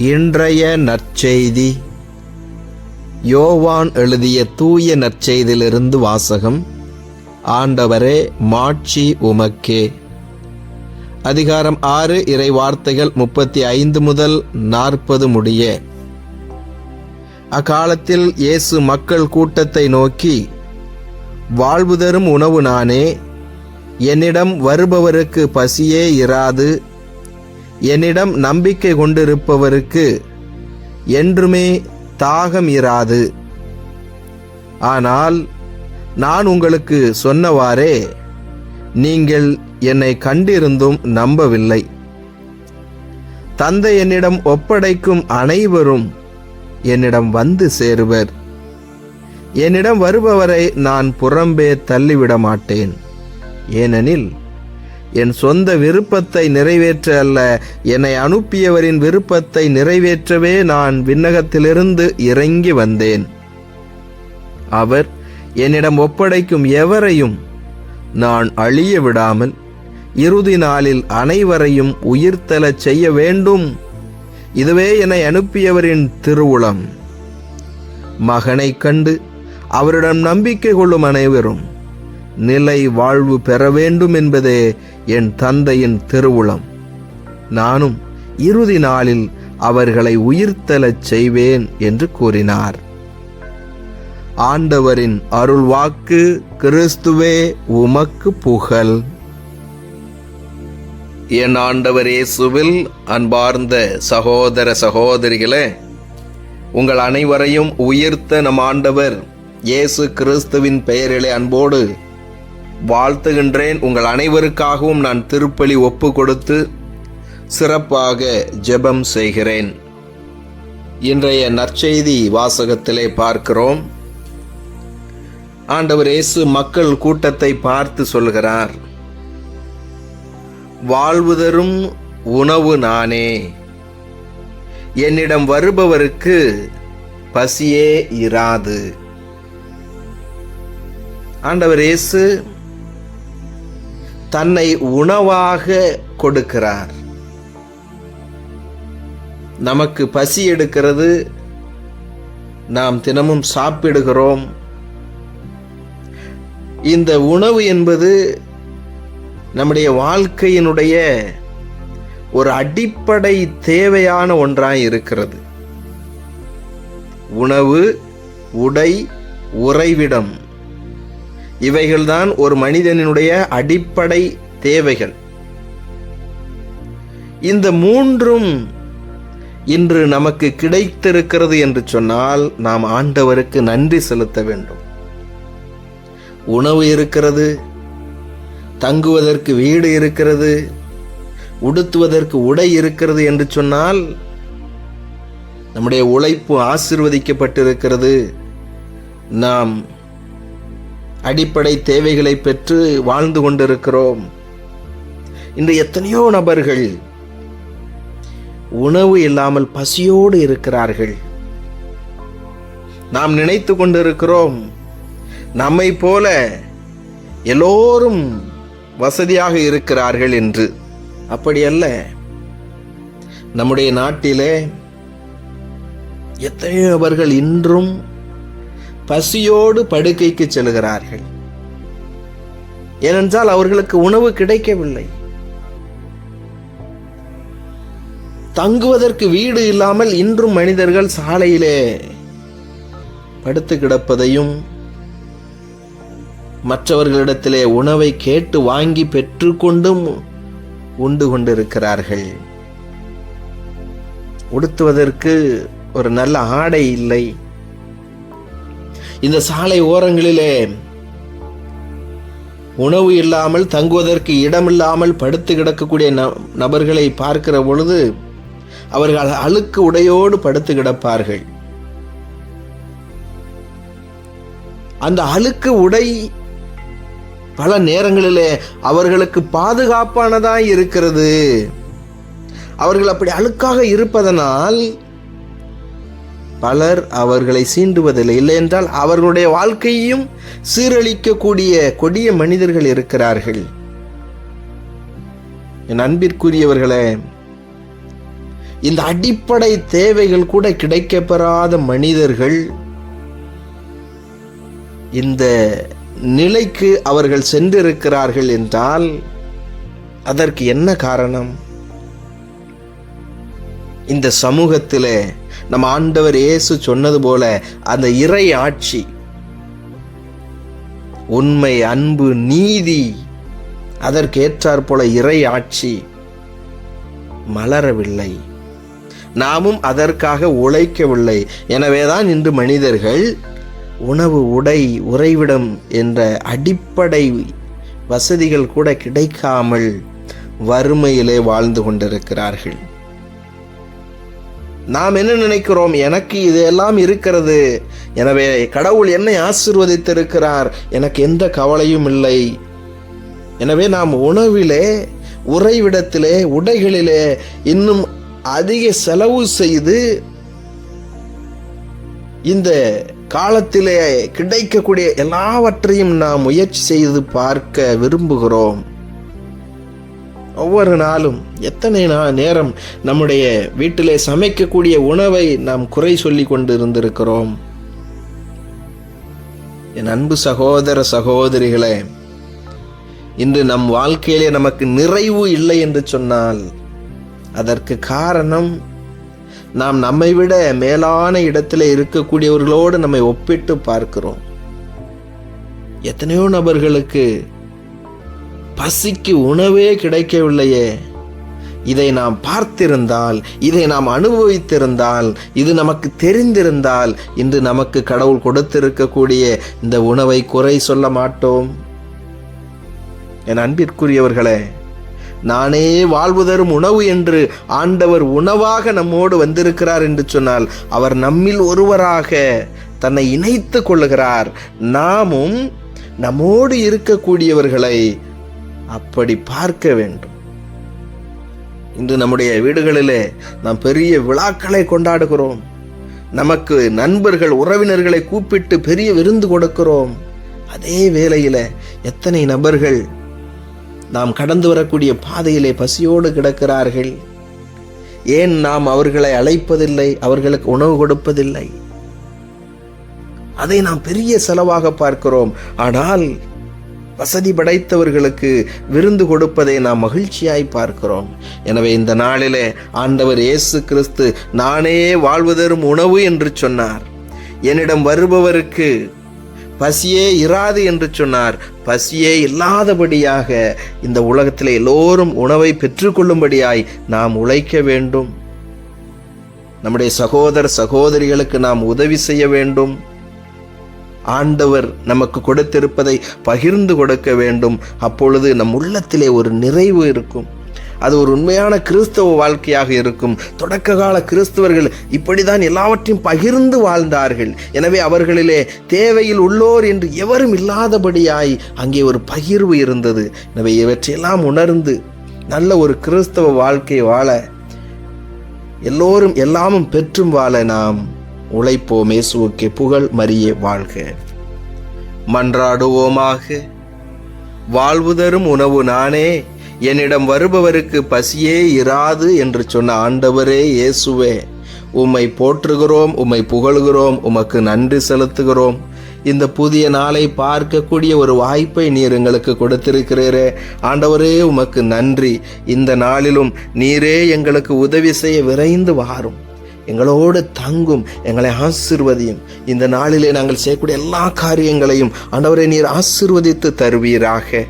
இன்றைய நற்செய்தி. யோவான் எழுதிய தூய நற்செய்தியிலிருந்து வாசகம். ஆண்டவரே மாட்சி உமக்கே. அதிகாரம் ஆறு இறை வார்த்தைகள் முப்பத்தி ஐந்து முதல் நாற்பது முடிய. அக்காலத்தில் இயேசு மக்கள் கூட்டத்தை நோக்கி வாழ்வு தரும் உணவு நானே என்னிடம் வருபவருக்கு பசியே இராது என்னிடம் நம்பிக்கை கொண்டிருப்பவருக்கு என்றுமே தாகம் இராது. ஆனால் நான் உங்களுக்கு சொன்னவாறே நீங்கள் என்னை கண்டிருந்தும் நம்பவில்லை. தந்தை என்னிடம் ஒப்படைக்கும் அனைவரும் என்னிடம் வந்து சேருவர். என்னிடம் வருபவரை நான் புறம்பே தள்ளிவிட மாட்டேன் ஏனெனில் என் சொந்த விருப்பத்தை நிறைவேற்ற அல்ல. என்னை அனுப்பியவரின் விருப்பத்தை நிறைவேற்றவே நான் விண்ணகத்திலிருந்து இறங்கி வந்தேன். அவர் என்னிடம் ஒப்படைக்கும் எவரையும் நான் அழிய விடாமல் இறுதி நாளில் அனைவரையும் உயிர்த்தெழச் செய்ய வேண்டும். இதுவே என்னை அனுப்பியவரின் திருவுளம். மகனைக் கண்டு அவரிடம் நம்பிக்கை கொள்ளும் அனைவரும் நிலை வாழ்வு பெற வேண்டும் என்பதே என் தந்தையின் திருவுளம். நானும் இறுதி நாளில் அவர்களை உயிர்த்தெழச் செய்வேன் என்று கூறினார். ஆண்டவரின் அருள் வாக்கு கிறிஸ்துவே உமக்கு புகழ். என் ஆண்டவர் இயேசுவில் அன்பார்ந்த சகோதர சகோதரிகளே உங்கள் அனைவரையும் உயிர்த்த நம் ஆண்டவர் இயேசு கிறிஸ்துவின் பெயரிலே அன்போடு வாழ்த்துகின்றேன் உங்கள் அனைவருக்காகவும் நான் திருப்பலி ஒப்பு கொடுத்து சிறப்பாக ஜெபம் செய்கிறேன். இன்றைய நற்செய்தி வாசகத்திலே பார்க்கிறோம். ஆண்டவர் இயேசு மக்கள் கூட்டத்தை பார்த்து சொல்கிறார் வாழ்வுதரும் உணவு நானே. என்னிடம் வருபவருக்கு பசியே இராது. ஆண்டவர் இயேசு தன்னை உணவாக கொடுக்கிறார். நமக்கு பசி எடுக்கிறது. நாம் தினமும் சாப்பிடுகிறோம். இந்த உணவு என்பது நம்முடைய வாழ்க்கையினுடைய ஒரு அடிப்படை தேவையான ஒன்றாக இருக்கிறது. உணவு உடை உறைவிடம். இவைகள்தான் ஒரு மனிதனினுடைய அடிப்படை தேவைகள். இந்த மூன்றும் இன்று நமக்கு கிடைத்திருக்கிறது என்று சொன்னால் நாம் ஆண்டவருக்கு நன்றி செலுத்த வேண்டும். உணவு இருக்கிறது தங்குவதற்கு வீடு இருக்கிறது உடுத்துவதற்கு உடை இருக்கிறது என்று சொன்னால் நம்முடைய உழைப்பு ஆசிர்வதிக்கப்பட்டிருக்கிறது. நாம் அடிப்படை தேவைகளை பெற்று வாழ்ந்து கொண்டிருக்கிறோம். இன்று எத்தனையோ நபர்கள் உணவு இல்லாமல் பசியோடு இருக்கிறார்கள். நாம் நினைத்து கொண்டிருக்கிறோம் நம்மை போல எல்லோரும் வசதியாக இருக்கிறார்கள் என்று. அப்படி அல்ல. நம்முடைய நாட்டிலே எத்தனையோ நபர்கள் இன்றும் பசியோடு படுக்கைக்கு செல்கிறார்கள். ஏனென்றால் அவர்களுக்கு உணவு கிடைக்கவில்லை. தங்குவதற்கு வீடு இல்லாமல் இன்றும் மனிதர்கள் சாலையிலே படுத்து கிடப்பதையும் மற்றவர்களிடத்திலே உணவை கேட்டு வாங்கி பெற்றுக்கொண்டும் உண்டு கொண்டிருக்கிறார்கள். உடுத்துவதற்கு ஒரு நல்ல ஆடை இல்லை. இந்த சாலை ஓரங்களிலே உணவு இல்லாமல் தங்குவதற்கு இடமில்லாமல் படுத்து கிடக்கக்கூடிய நபர்களை பார்க்கிற பொழுது அவர்கள் அழுக்கு உடையோடு படுத்து கிடப்பார்கள். அந்த அழுக்கு உடை பல நேரங்களிலே அவர்களுக்கு பாதுகாப்பானதாய் இருக்கிறது. அவர்கள் அப்படி அழுக்காக இருப்பதனால் பலர் அவர்களை சீண்டுவதில்லை. இல்லை என்றால் அவர்களுடைய வாழ்க்கையையும் சீரழிக்கக்கூடிய கொடிய மனிதர்கள் இருக்கிறார்கள். என் அன்பிற்குரியவர்களே இந்த அடிப்படை தேவைகள் கூட கிடைக்கப்பெறாத மனிதர்கள் இந்த நிலைக்கு அவர்கள் சென்றிருக்கிறார்கள் என்றால் அதற்கு என்ன காரணம்? இந்த சமூகத்திலே நம்ம ஆண்டவர் இயேசு சொன்னது போல அந்த இறை ஆட்சி உண்மை அன்பு நீதி அதற்கேற்றாற் போல இறை ஆட்சி மலரவில்லை. நாமும் அதற்காக உழைக்கவில்லை. எனவேதான் இன்று மனிதர்கள் உணவு உடை உறைவிடம் என்ற அடிப்படை வசதிகள் கூட கிடைக்காமல் வறுமையிலே வாழ்ந்து கொண்டிருக்கிறார்கள். நாம் என்ன நினைக்கிறோம்? எனக்கு இதெல்லாம் இருக்கிறது. எனவே கடவுள் என்னை ஆசிர்வதித்திருக்கிறார். எனக்கு எந்த கவலையும் இல்லை. எனவே நாம் உணவிலே உறைவிடத்திலே உடைகளிலே இன்னும் அதிக செலவு செய்து இந்த காலத்திலே கிடைக்கக்கூடிய எல்லாவற்றையும் நாம் முயற்சி செய்து பார்க்க விரும்புகிறோம். ஒவ்வொரு நாளும் எத்தனை நா நேரம் நம்முடைய வீட்டிலே சமைக்கக்கூடிய உணவை நாம் குறை சொல்லி கொண்டு இருந்திருக்கிறோம் என் அன்பு சகோதர சகோதரிகளே இன்று நம் வாழ்க்கையிலே நமக்கு நிறைவு இல்லை என்று சொன்னால் அதற்கு காரணம் நாம் நம்மை விட மேலான இடத்துல இருக்கக்கூடியவர்களோடு நம்மை ஒப்பிட்டு பார்க்கிறோம். எத்தனையோ நபர்களுக்கு பசிக்கு உணவே கிடைக்கவில்லையே. இதை நாம் பார்த்திருந்தால் இதை நாம் அனுபவித்திருந்தால் இது நமக்கு தெரிந்திருந்தால் இன்று நமக்கு கடவுள் கொடுத்திருக்கக்கூடிய இந்த உணவை குறை சொல்ல மாட்டோம். என் அன்பிற்குரியவர்களே நானே வாழ்வு தரும் உணவு என்று ஆண்டவர் உணவாக நம்மோடு வந்திருக்கிறார் என்று சொன்னால் அவர் நம்மில் ஒருவராக தன்னை இணைத்து கொள்ளுகிறார். நாமும் நம்மோடு இருக்கக்கூடியவர்களை அப்படி பார்க்க வேண்டும். இன்று நம்முடைய வீடுகளிலே நாம் பெரிய விழாக்களை கொண்டாடுகிறோம். நமக்கு நண்பர்கள் உறவினர்களை கூப்பிட்டு பெரிய விருந்து கொடுக்கிறோம். அதே வேளையில எத்தனை நபர்கள் நாம் கடந்து வரக்கூடிய பாதையிலே பசியோடு கிடக்கிறார்கள். ஏன் நாம் அவர்களை அழைப்பதில்லை அவர்களுக்கு உணவு கொடுப்பதில்லை? அதை நாம் பெரிய செலவாக பார்க்கிறோம். ஆனால் வசதி படைத்தவர்களுக்கு விருந்து கொடுப்பதை நாம் மகிழ்ச்சியாய் பார்க்கிறோம். எனவே இந்த நாளிலே ஆண்டவர் இயேசு கிறிஸ்து நானே வாழ்வதரும் உணவு என்று சொன்னார். என்னிடம் வருபவருக்கு பசியே இராது என்று சொன்னார். பசியே இல்லாதபடியாக இந்த உலகத்தில் எல்லோரும் உணவை பெற்றுக்கொள்ளும்படியாய் நாம் உழைக்க வேண்டும். நம்முடைய சகோதர சகோதரிகளுக்கு நாம் உதவி செய்ய வேண்டும். ஆண்டவர் நமக்கு கொடுத்திருப்பதை பகிர்ந்து கொடுக்க வேண்டும். அப்பொழுது நம் உள்ளத்திலே ஒரு நிறைவு இருக்கும். அது ஒரு உண்மையான கிறிஸ்தவ வாழ்க்கையாக இருக்கும். தொடக்க கால கிறிஸ்தவர்கள் இப்படிதான் எல்லாவற்றையும் பகிர்ந்து வாழ்ந்தார்கள். எனவே அவர்களிலே தேவையில் உள்ளோர் என்று எவரும் இல்லாதபடியாய் அங்கே ஒரு பகிர்வு இருந்தது. எனவே இவற்றையெல்லாம் உணர்ந்து நல்ல ஒரு கிறிஸ்தவ வாழ்க்கை வாழ எல்லோரும் எல்லாமும் பெற்றும் வாழ நாம். உழைப்போம் இயேசுவுக்கு புகழ் மறியே வாழ்க. மன்றாடுவோமாக. வாழ்வு தரும் உணவு நானே என்னிடம் வருபவருக்கு பசியே இராது என்று சொன்ன ஆண்டவரே இயேசுவே. உம்மை போற்றுகிறோம் உம்மை புகழ்கிறோம் உமக்கு நன்றி செலுத்துகிறோம். இந்த புதிய நாளை பார்க்கக்கூடிய ஒரு வாய்ப்பை நீர் எங்களுக்கு கொடுத்திருக்கிறீரே. ஆண்டவரே உமக்கு நன்றி. இந்த நாளிலும் நீரே எங்களுக்கு உதவி செய்ய விரைந்து வாரும். எங்களோடு தங்கும் எங்களை ஆசிர்வதியும். இந்த நாளிலே நாங்கள் செய்யக்கூடிய எல்லா காரியங்களையும் ஆண்டவரை நீர் ஆசிர்வதித்து தருவீராக.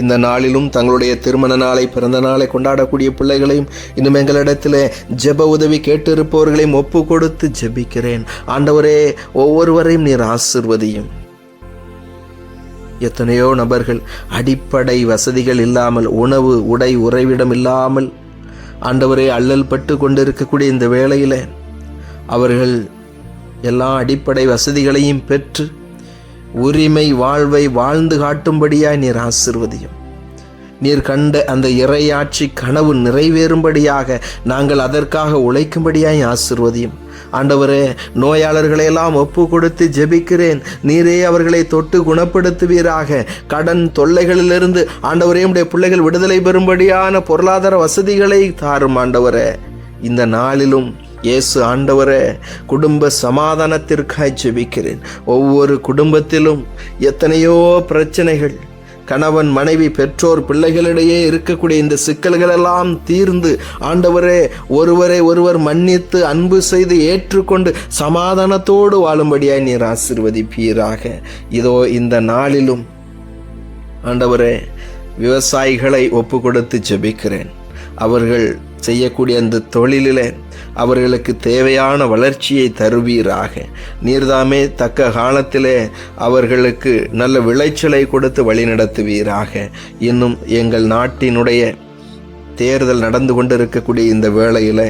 இந்த நாளிலும் தங்களுடைய திருமண நாளை பிறந்த நாளை கொண்டாடக்கூடிய பிள்ளைகளையும் இன்னும் எங்களிடத்தில் ஜெப உதவி கேட்டிருப்பவர்களையும் ஒப்பு கொடுத்து ஜெபிக்கிறேன். ஆண்டவரே ஒவ்வொருவரையும் நீர் ஆசிர்வதியும். எத்தனையோ நபர்கள் அடிப்படை வசதிகள் இல்லாமல் உணவு உடை உறைவிடம் இல்லாமல் ஆண்டவரே அல்லல் பட்டு கொண்டிருக்கக்கூடிய இந்த வேளையில் அவர்கள் எல்லா அடிப்படை வசதிகளையும் பெற்று உரிமை வாழ்வை வாழ்ந்து காட்டும்படியாய் நீர் ஆசிர்வதியும். நீர் கண்ட அந்த இறையாட்சி கனவு நிறைவேறும்படியாக நாங்கள் அதற்காக உழைக்கும்படியாய் ஆசிர்வதியும். ஆண்டவரே நோயாளர்களையெல்லாம் ஒப்பு கொடுத்து ஜெபிக்கிறேன். நீரே அவர்களை தொட்டு குணப்படுத்துவீராக. கடன் தொல்லைகளிலிருந்து ஆண்டவரே உடைய பிள்ளைகள் விடுதலை பெறும்படியான பொருளாதார வசதிகளை தாரும் ஆண்டவரே. இந்த நாளிலும் இயேசு ஆண்டவரே குடும்ப சமாதானத்திற்காய் ஜெபிக்கிறேன். ஒவ்வொரு குடும்பத்திலும் எத்தனையோ பிரச்சனைகள் கணவன் மனைவி பெற்றோர் பிள்ளைகளிடையே இருக்கக்கூடிய இந்த சிக்கல்களெல்லாம் தீர்ந்து ஆண்டவரே ஒருவரை ஒருவர் மன்னித்து அன்பு செய்து ஏற்றுக்கொண்டு சமாதானத்தோடு வாழும்படியாய் நீர் ஆசிர்வதிப்பீராக. இதோ இந்த நாளிலும் ஆண்டவரே விவசாயிகளை ஒப்பு கொடுத்து ஜெபிக்கிறேன். அவர்கள் செய்யக்கூடிய அந்த தொழிலிலே அவர்களுக்கு தேவையான வளர்ச்சியை தருவீராக. நீர்தாமே தக்க காலத்திலே அவர்களுக்கு நல்ல விளைச்சலை கொடுத்து வழிநடத்துவீராக. இன்னும் எங்கள் நாட்டினுடைய தேர்தல் நடந்து கொண்டிருக்கக்கூடிய இந்த வேளையில்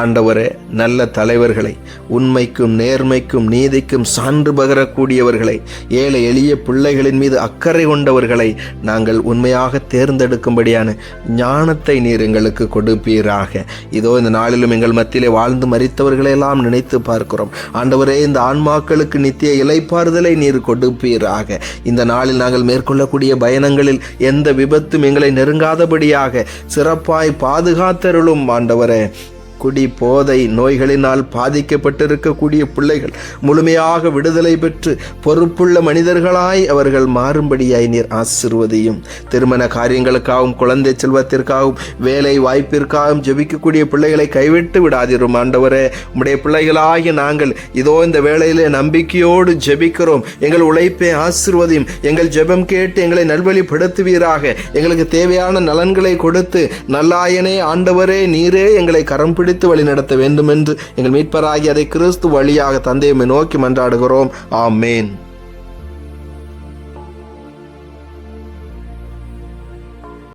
ஆண்டவரே நல்ல தலைவர்களை உண்மைக்கும் நேர்மைக்கும் நீதிக்கும் சான்று பகரக்கூடியவர்களை ஏழை எளிய பிள்ளைகளின் மீது அக்கறை கொண்டவர்களை நாங்கள் உண்மையாக தேர்ந்தெடுக்கும்படியான ஞானத்தை நீர் எங்களுக்கு கொடுப்பீராக. இதோ இந்த நாளிலும் எங்கள் மத்தியிலே வாழ்ந்து மறித்தவர்களையெல்லாம் நினைத்து பார்க்கிறோம். ஆண்டவரே இந்த ஆன்மாக்களுக்கு நித்திய இலைப்பாறுதலை நீர் கொடுப்பீராக. இந்த நாளில் நாங்கள் மேற்கொள்ளக்கூடிய பயணங்களில் எந்த விபத்தும் எங்களை நெருங்காதபடியாக சிறப்பு சிறப்பாய் பாதுகாத்தருளும் ஆண்டவரே. குடி போதை நோய்களினால் பாதிக்கப்பட்டிருக்கக்கூடிய பிள்ளைகள் முழுமையாக விடுதலை பெற்று பொறுப்புள்ள மனிதர்களாய் அவர்கள் மாறும்படியாய் நீர் ஆசிர்வதையும். திருமண காரியங்களுக்காகவும் குழந்தை செல்வத்திற்காகவும் வேலை வாய்ப்பிற்காகவும் ஜெபிக்கக்கூடிய பிள்ளைகளை கைவிட்டு விடாதிரும் ஆண்டவரே. உம்முடைய பிள்ளைகளாகிய நாங்கள் இதோ இந்த வேளையிலே நம்பிக்கையோடு ஜெபிக்கிறோம். எங்கள் உழைப்பை ஆசிர்வதையும். எங்கள் ஜெபம் கேட்டு எங்களை நல்வழிப்படுத்துவீராக. எங்களுக்கு தேவையான நலன்களை கொடுத்து நல்லாயனே ஆண்டவரே நீரே எங்களை கரம் பிடித்து வழி நடத்த வேண்டும் என்று எங்கள் மீட்பராகி அதை கிறிஸ்து வழியாக தந்தையுமே நோக்கி மன்றாடுகிறோம். ஆமேன்.